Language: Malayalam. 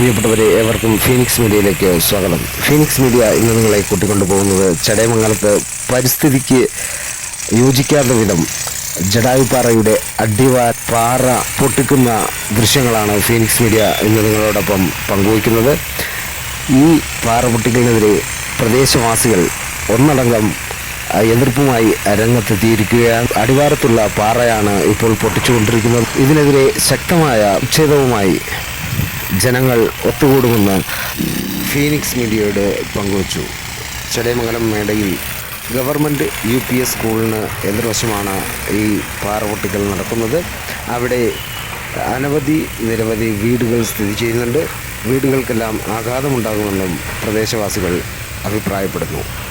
പ്രിയപ്പെട്ടവരെ ഏവർക്കും ഫീനിക്സ് മീഡിയയിലേക്ക് സ്വാഗതം. ഫീനിക്സ് മീഡിയ ഇന്ന് നിങ്ങളെ കൂട്ടിക്കൊണ്ടു പോകുന്നത് ചടയമംഗലത്ത് പരിസ്ഥിതിക്ക് യോജിക്കാത്ത വിധം ജഡായുപാറയുടെ അടിവാ പാറ പൊട്ടിക്കുന്ന ദൃശ്യങ്ങളാണ് ഫീനിക്സ് മീഡിയ ഇന്ന് നിങ്ങളോടൊപ്പം പങ്കുവയ്ക്കുന്നത്. ഈ പാറ പൊട്ടിക്കലിനെതിരെ പ്രദേശവാസികൾ ഒന്നടങ്കം എതിർപ്പുമായി രംഗത്തെത്തിയിരിക്കുകയാണ്. അടിവാരത്തുള്ള പാറയാണ് ഇപ്പോൾ പൊട്ടിച്ചുകൊണ്ടിരിക്കുന്നത്. ഇതിനെതിരെ ശക്തമായ പ്രതിഷേധവുമായി ജനങ്ങൾ ഒത്തുകൂടുമെന്ന് ഫീനിക്സ് മീഡിയയുടെ പങ്കുവച്ചു. ചടയമംഗലം മേടയിൽ ഗവൺമെന്റ് യു പി എസ് സ്കൂളിന് എതിർവശമാണ് ഈ പാറ നടക്കുന്നത്. അവിടെ അനവധി നിരവധി വീടുകൾ സ്ഥിതി ചെയ്യുന്നുണ്ട്. വീടുകൾക്കെല്ലാം ആഘാതമുണ്ടാകുമെന്നും പ്രദേശവാസികൾ അഭിപ്രായപ്പെടുന്നു.